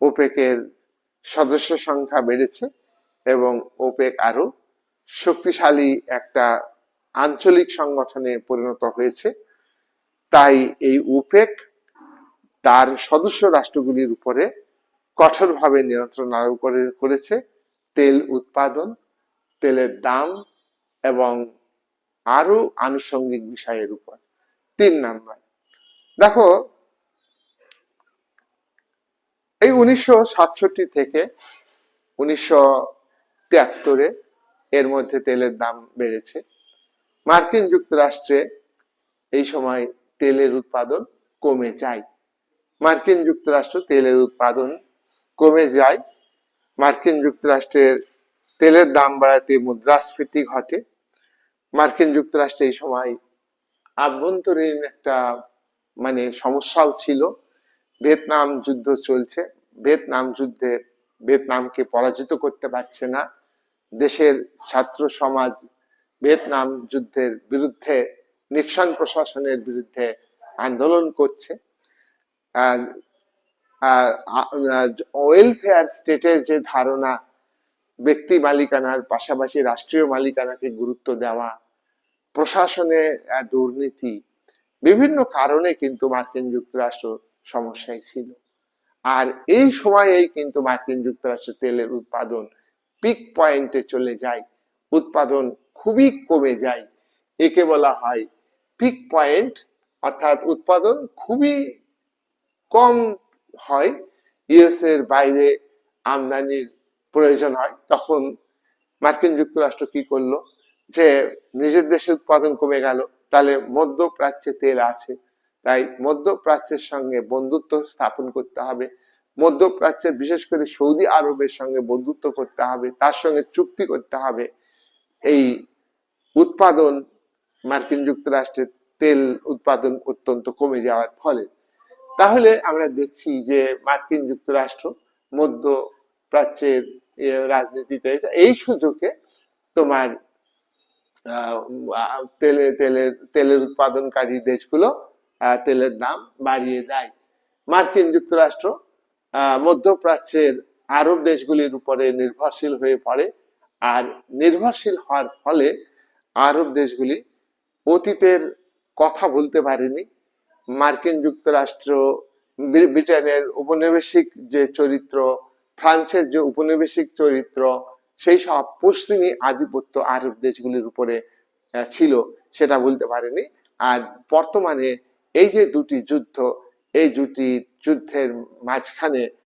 ওপেকের সদস্য সংখ্যা বেড়েছে এবং ওপেক আরও শক্তিশালী একটা আঞ্চলিক সংগঠনে পরিণত হয়েছে। তাই এই ওপেক তার সদস্য রাষ্ট্রগুলির উপরে কঠোরভাবে নিয়ন্ত্রণ আরোপ করে, করেছে। তেল উৎপাদন, তেলের দাম এবং আরও আনুষঙ্গিক বিষয়ের উপর। তিন নাম্বার। দেখো এই উনিশশো সাতষট্টি থেকে উনিশশো তিয়াত্তরে এর মধ্যে তেলের দাম বেড়েছে। মার্কিন যুক্তরাষ্ট্রে এই সময় তেলের উৎপাদন কমে যায়। মার্কিন যুক্তরাষ্ট্র তেলের উৎপাদন কমে যায়। মার্কিন যুক্তরাষ্ট্রের তেলের দাম বাড়াতে মুদ্রাস্ফীতি ঘটে। মার্কিন যুক্তরাষ্ট্রে এই সময় আভ্যন্তরীণ একটা মানে সমস্যাও ছিল। ভিয়েতনাম যুদ্ধ চলছে। ভিয়েতনাম যুদ্ধে ভিয়েতনামকে পরাজিত করতে পারছে না। দেশের ছাত্র সমাজ ভিয়েতনাম যুদ্ধের বিরুদ্ধে, নিক্সন প্রশাসনের বিরুদ্ধে আন্দোলন করছে। ওয়েলফেয়ার স্টেটের যে ধারণা, ব্যক্তি মালিকানার পাশাপাশি রাষ্ট্রীয় মালিকানাকে গুরুত্ব দেওয়া, প্রশাসনে দুর্নীতি, বিভিন্ন কারণে কিন্তু মার্কিন যুক্তরাষ্ট্র সমস্যায় ছিল। আর এই সময়েই কিন্তু মার্কিন যুক্তরাষ্ট্র তেলের উৎপাদন পিক পয়েন্টে চলে যায়। উৎপাদন খুবই কমে যায়। একে বলা হয় পিক পয়েন্ট অর্থাৎ উৎপাদন খুবই কম হয়। ইউএস এর বাইরে আমদানির প্রয়োজন হয়। তখন মার্কিন যুক্তরাষ্ট্র কি করল? যে নিজের দেশে উৎপাদন কমে গেল, তাহলে মধ্যপ্রাচ্যে তেল আছে। তাই মধ্যপ্রাচ্যের সঙ্গে বন্ধুত্ব স্থাপন করতে হবে। মধ্যপ্রাচ্যের বিশেষ করে সৌদি আরবের সঙ্গে বন্ধুত্ব করতে হবে, তার সঙ্গে চুক্তি করতে হবে। এই উৎপাদন, মার্কিন যুক্তরাষ্ট্রের তেল উৎপাদন অত্যন্ত কমে যাওয়ার ফলে। তাহলে আমরা দেখছি যে মার্কিন যুক্তরাষ্ট্র মধ্য প্রাচ্যের রাজনীতিতে এই সুযোগে তোমার তেলে তেলে, তেলের উৎপাদনকারী দেশগুলো তেলের দাম বাড়িয়ে দেয়। মার্কিন যুক্তরাষ্ট্র মধ্যপ্রাচ্যের আরব দেশগুলির উপরে নির্ভরশীল হয়ে পড়ে আর নির্ভরশীল হওয়ার ফলে আরব দেশগুলি অতীতের কথা বলতে পারেনি। মার্কিন যুক্তরাষ্ট্র ব্রিটেনের উপনিবেশিক যে চরিত্র, ফ্রান্সের যে উপনিবেশিক চরিত্র, সেই সব পশ্চিমী আধিপত্য আরব দেশগুলির উপরে ছিল, সেটা বলতে পারেনি। আর বর্তমানে এই যে দুটি যুদ্ধ এই দুটি যুদ্ধের মাঝখানে